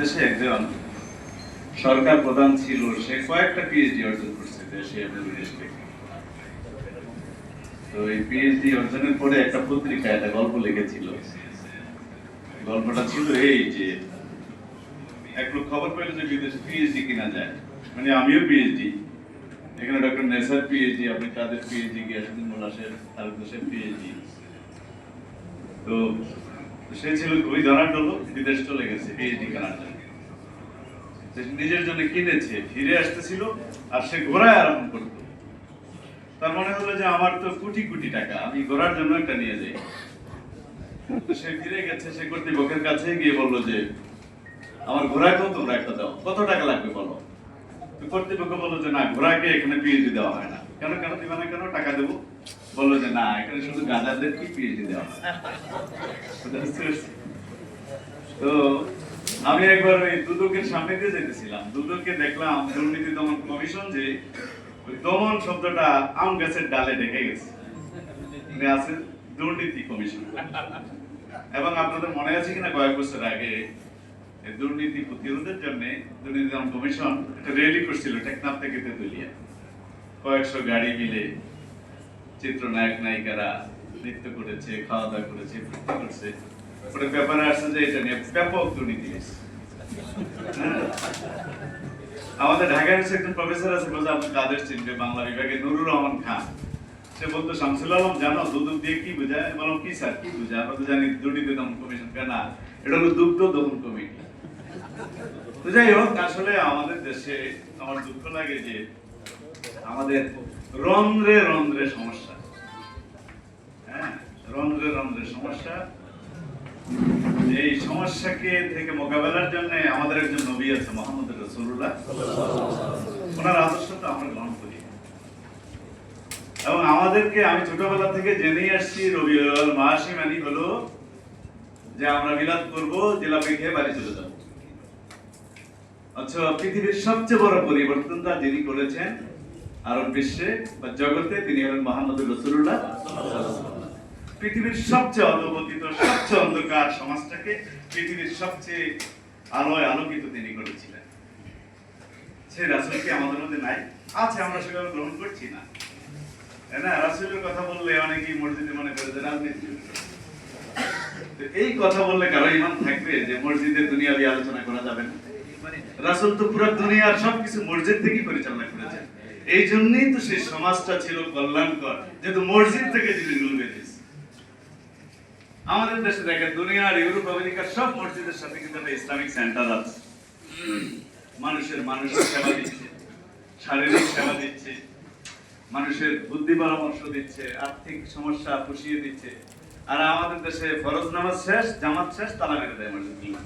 দেশে একজন সরকার প্রধান ছিল, সে কয়েকটা পিএইচডি অর্জন করছে দেশে এবং বিদেশ থেকে। তো এই পিএইচডি অর্জনের পরে একটা পত্রিকায় একটা গল্প লিখেছিল। গল্পটা ছিল এই যে, এক লোক খবর পেল যে বিদেশে পিএইচডি কিনা যায়। মানে আমিও পিএইচডি এখানে ডক্টর নেসার পিএইচডি আপনি তাদের পিএইচডি গিয়াসুদ্দিন মোল্লা সাহেব হোসেন পিএইচডি তো সে ছিল খুবই ধনাঢ্য বিদেশ চলে গেছে পিএইচডি কেনার জন্য নিজের জন্য কিনেছে, ফিরে আসতেছিল আর সে ঘোড়ায় আরম্ভ করত। তার মনে হলো যে আমার তো কোটি কোটি টাকা, আমি ঘোরার জন্য একটা নিয়ে যাই। সে ফিরে গেছে, সে কর্তৃপক্ষের কাছে গিয়ে বলল যে, আমার ঘোড়াকেও তোমরা একটা দাও, কত টাকা লাগবে বলো? কর্তৃপক্ষ বলল যে, না, ঘোড়াকে এখানে পিএইচডি দেওয়া হয় না। কেন কেন না কেন? টাকা দেবো। বলল যে, না, এখানে শুধু পিএইচডি দেওয়া? তো আমি একবার ওই দুদকের সামনে দিয়ে যেতেছিলাম। দেখলাম দুর্নীতি দমন কমিশন যে ওই দমন শব্দটা আম গাছের ডালে ঢেকে গেছে। আছে দুর্নীতি কমিশন। এবং আপনাদের মনে আছে কিনা, কয়েক বছর আগে দুর্নীতি প্রতিরোধের জন্য দুর্নীতি দমন কমিশন একটা র্যালি করছিল টেকনাফ থেকে তেতুলিয়া। কয়েকশো গাড়ি মিলে চিত্রনায়ক, নায়িকারা নৃত্য করেছে খাওয়া দাওয়া করেছে, ফুর্তি করছে। পরে ব্যাপারে আসছে যে এটা নিয়ে ব্যাপক দুর্নীতি হ্যাঁ। আমাদের ঢাকা ইউনিভার্সিটির একজন প্রফেসর আছে বলছে আপনি কাদের চিনবে বাংলা বিভাগে নুরুর রহমান খান। সে বলতো, শামসুল আলম, জানো, দুদক দিয়ে কি বোঝায়? বললাম, কি স্যার, কি বোঝায়? আমরা তো জানি দুর্নীতি দমন কমিশন, কেন এটা হলো দুগ্ধ দমন কমিটি। তো যাই হোক, আসলে আমাদের দেশে আমার দুঃখ লাগে যে আমাদের রন্ধ্রে রন্ধ্রে সমস্যা। হ্যাঁ রন্ধ্রে রন্ধ্রে সমস্যা। এই সমস্যাকে থেকে মোকাবেলার জন্য আমাদের একজন নবী আছে মোহাম্মদ রসুল্লাহ ওনার আদর্শ তো আমরা গ্রহণ করি। এবং আমাদেরকে আমি ছোটবেলা থেকে জেনেই আসছি, রবিউল মাসি মানি হলো যে আমরা বিলাদ করব জিলাপি খেয়ে বাড়ি চলে যাব। আচ্ছা পৃথিবীর সবচেয়ে বড় পরিবর্তনটা যিনি করেছেন আরব বিশ্বে বা জগতে, তিনি হলেন মোহাম্মদ রসুল্লাহ পৃথিবীর সবচেয়ে অধপতিত সবচেয়ে অন্ধকার সমাজটাকে পৃথিবীর সবচেয়ে আলোয় আলোকিত তিনি করেছিলেন। সেই রাসুল কি আমাদের মধ্যে নাই? আছে, আমরা সেভাবে গ্রহণ করছি না। না? রাসুলের কথা বললে অনেকেই মসজিদে মনে করে যে রাজনীতি তো এই কথা বললে কারও ইমান থাকবে যে মসজিদে দুনিয়াবি আলোচনা করা যাবে না? রাসুল তো পুরো দুনিয়ার সবকিছু মসজিদ থেকেই পরিচালনা করেছেন। এই জন্যই তো সেই সমাজটা ছিল কল্যাণকর যেহেতু মসজিদ থেকে জিনিসগুলো বেরিয়েছে আমাদের দেশে দেখেন দুনিয়ার ইউরোপ আমেরিকার সব মসজিদের সাথে কিন্তু একটা ইসলামিক সেন্টার আছে। মানুষের মানুষের সেবা দিচ্ছে, শারীরিক সেবা দিচ্ছে, মানুষের বুদ্ধি পরামর্শ দিচ্ছে, আর্থিক সমস্যা পুষিয়ে দিচ্ছে। আর আমাদের দেশে ফরজ নামাজ শেষ, জামাত শেষ, তালা মেরে দেয় মসজিদগুলো।